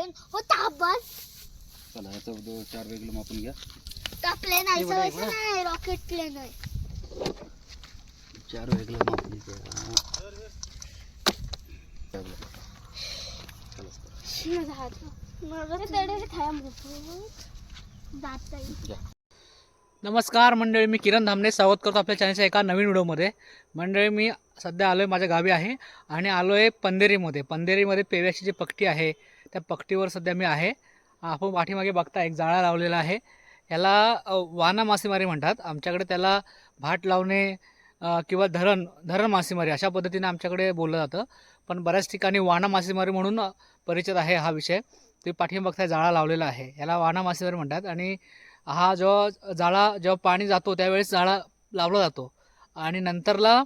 Plain होता बस चला याचं दो- चार वेगळं मापून घ्या का प्लेन हे बघा, हे ऐसा बघा. नाही रॉकेट प्लेन आहे चार वेगळं मापून घ्या चार वेगळं. चला, चला. माझा हात माझा तडे थांब जात आहे घ्या. नमस्कार मंडळी मी किरण धामणे स्वागत करतो आपल्या चॅनलच्या एका नवीन व्हिडिओमध्ये मंडळी मी सध्या आलो आहे माझ्या गावी आहे आणि आलो आहे पंधेरीमध्ये पंधेरीमध्ये पेव्याची जी पट्टी आहे त्या पकटीवर सध्या मी आहे. आपण पाठीमागे बघता एक जाळा लावलेला आहे. याला वाना मासेमारी म्हणतात. आमच्याकडे त्याला भाट लावणे किंवा धरण धरण मासेमारी अशा पद्धतीने आमच्याकडे बोललं जातं. पण बऱ्याच ठिकाणी वाना मासेमारी म्हणून परिचित आहे हा विषय. ते पाठीमागे बघताय जाळा लावलेला आहे. याला वाना मासेमारी म्हणतात. आणि हा जेव्हा जाळा जेव्हा पाणी जातो त्यावेळेस जाळा लावला जातो. आणि नंतरला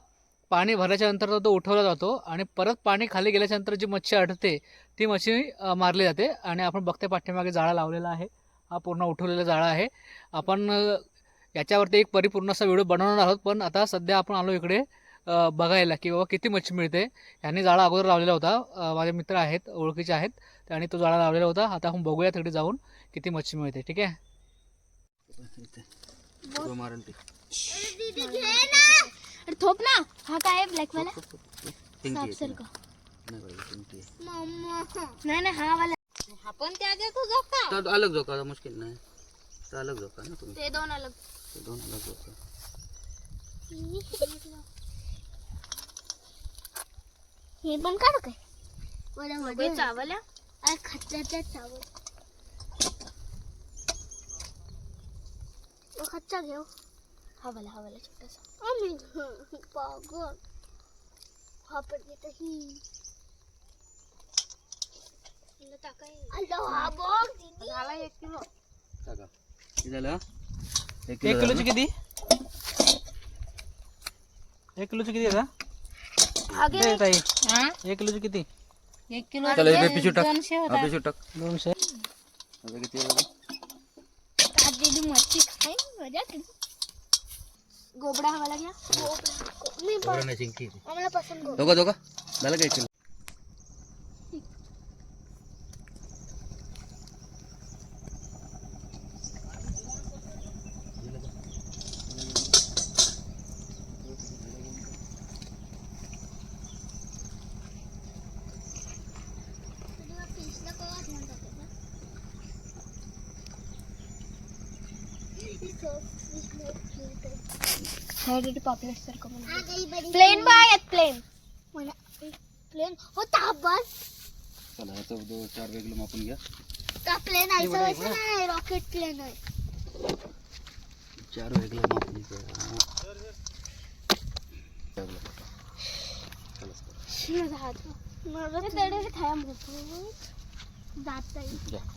पाणी भरल्याच्या नंतर तो उठवला जातो आणि परत पाणी खाली गेल्याच्यानंतर जी मच्छी अडते ती मच्छी मारली जाते आणि आपण बघते पाठीमागे जाळा लावलेला आहे. हा पूर्ण उठवलेला जाळा आहे. आपण याच्यावरती एक परिपूर्ण असा व्हिडिओ बनवणार आहोत पण आता सध्या आपण आलो इकडे बघायला की बाबा किती मच्छी मिळते. यांनी जाळा अगोदर लावलेला होता. माझे मित्र आहेत ओळखीचे आहेत त्यांनी तो जाळा लावलेला होता. आता आपण बघूया तिकडे जाऊन किती मच्छी मिळते ठीक आहे? थोप ना हा काय आहे ब्लॅक वाला पिंकी सर तिला. का। नाही नाही नाही हा वाला। हा पण त्याच्या तू झोका तो अलग झोका तो मुश्किल नाही। तो अलग झोका ना तुम्ही। ते दोन अलग। ते दोन अलग झोका। हे पण काढू काय? वड्या मध्ये चावल्या अरे खच्च्याच्या चावल. तो खच्चा घेऊ. हा वाला हा वाला छोटासा आम्ही पागल. हा. ही. हा झाला एक किलो. झालं? किलोची किती? एक किलोची किती हा दे? ताई. एक किलोची किती? एक किलो चला इथे टाक. हा दोनशे. आता किती आहे बघा? आज दीदी मच्छी खाई मजा केली गोबडा हवाला घ्या गोबडा मी बरं नाही ती. आम्हाला पसंत गोबडा. दोघा दोघा? झालं काय किलो पॉपुलर सारखं प्लेन बाय प्लेन प्लेन होता बस. चला याचं दो- चार वेगळं मापून घ्या. का प्लेन ऐसा नाही रॉकेट प्लेन आहे. चार वेगळं मापून घ्या. जात.